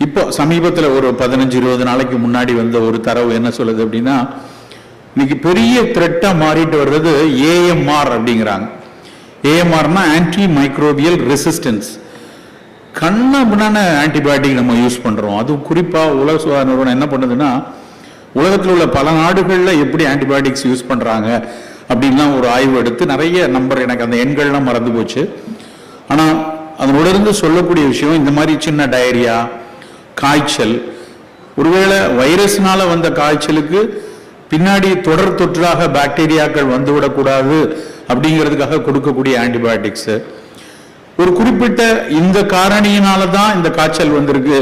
இப்போ சமீபத்தில் ஒரு பதினஞ்சு இருபது நாளைக்கு முன்னாடி வந்த ஒரு தரவு என்ன சொல்லுது அப்படின்னா இன்னைக்கு பெரிய த்ரெட்டாக மாறிட்டு வர்றது ஏஎம்ஆர் அப்படிங்கிறாங்க. ஏஎம்ஆர்னா ஆன்டி மைக்ரோபியல் ரெசிஸ்டன்ஸ் கண்ண முன்னான ஆன்டிபயோட்டிக் நம்ம யூஸ் பண்ணுறோம் அதுவும் குறிப்பாக உலக சுகாதார நிறுவனம் என்ன பண்ணுதுன்னா உலகத்தில் உள்ள பல நாடுகளில் எப்படி ஆன்டிபயோட்டிக்ஸ் யூஸ் பண்ணுறாங்க அப்படின்லாம் ஒரு ஆய்வு எடுத்து நிறைய நம்பர் எனக்கு அந்த எண்கள்லாம் மறந்து போச்சு. ஆனால் அதனோட இருந்து சொல்லக்கூடிய விஷயம் இந்த மாதிரி சின்ன டயரியா காய்ச்சல். ஒருவேளை வைரஸ்னால வந்த காய்ச்சலுக்கு பின்னாடி தொடர் தொற்றாக பாக்டீரியாக்கள் வந்துவிடக்கூடாது அப்படிங்கிறதுக்காக கொடுக்கக்கூடிய ஆன்டிபயோட்டிக்ஸ் ஒரு குறிப்பிட்ட இந்த காரணியினால தான் இந்த காய்ச்சல் வந்திருக்கு.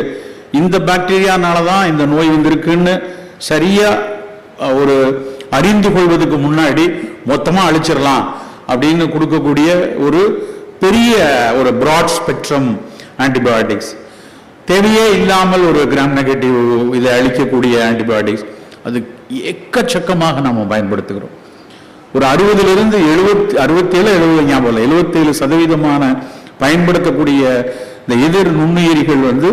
இந்த பாக்டீரியானால தான் இந்த நோய் வந்திருக்குன்னு சரியா ஒரு அறிந்து கொள்வதற்கு முன்னாடி மொத்தமாக அழிச்சிடலாம் அப்படின்னு கொடுக்கக்கூடிய ஒரு பெரிய ஒரு ப்ராட் ஸ்பெக்ட்ரம் ஆன்டிபயோட்டிக்ஸ் தேவையே இல்லாமல் ஒரு கிராம் நெகட்டிவ் இதை அழிக்கக்கூடிய ஆன்டிபயோட்டிக்ஸ் அது எக்கச்சக்கமாக நாம் பயன்படுத்துகிறோம். ஒரு அறுபதுலேருந்து எழுபத்தி அறுபத்தேழு எழுபது ஞாபகம் இல்லை எழுபத்தேழு சதவீதமான பயன்படுத்தக்கூடிய இந்த எதிர் நுண்ணுயிரிகள் வந்து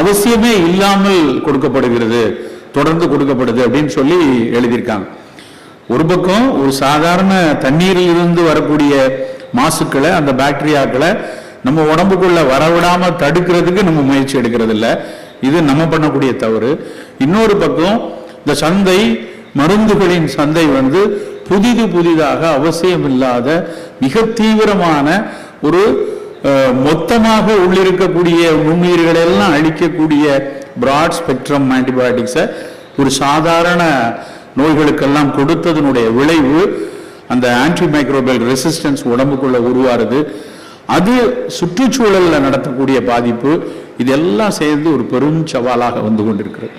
அவசியமே இல்லாமல் கொடுக்கப்படுகிறது தொடர்ந்து கொடுக்கப்படுது அப்படின்னு சொல்லி எழுதியிருக்காங்க. ஒரு பக்கம் ஒரு சாதாரண தண்ணீரில் இருந்து வரக்கூடிய மாசுக்களை அந்த பாக்டீரியாக்களை நம்ம உடம்புக்குள்ள வரவிடாம தடுக்கிறதுக்கு நம்ம முயற்சி எடுக்கிறது இல்லை இது நம்ம பண்ணக்கூடிய தவறு. இன்னொரு பக்கம் இந்த சந்தை மருந்துகளின் சந்தை வந்து புதிது புதிதாக அவசியமில்லாத மிக தீவிரமான ஒரு மொத்தமாக உள்ளிருக்கக்கூடிய நுண்ணுயிர்களை எல்லாம் அழிக்கக்கூடிய பிராட் ஸ்பெக்ட்ரம் ஆன்டிபயோட்டிக்ஸை ஒரு சாதாரண நோய்களுக்கெல்லாம் கொடுத்ததனுடைய விளைவு அந்த ஆன்டி மைக்ரோபியல் ரெசிஸ்டன்ஸ் உடம்புக்குள்ள உருவாருது அது சுற்றுச்சூழல்ல நடத்தக்கூடிய பாதிப்பு இதெல்லாம் சேர்ந்து ஒரு பெரும் சவாலாக வந்து கொண்டிருக்கிறது.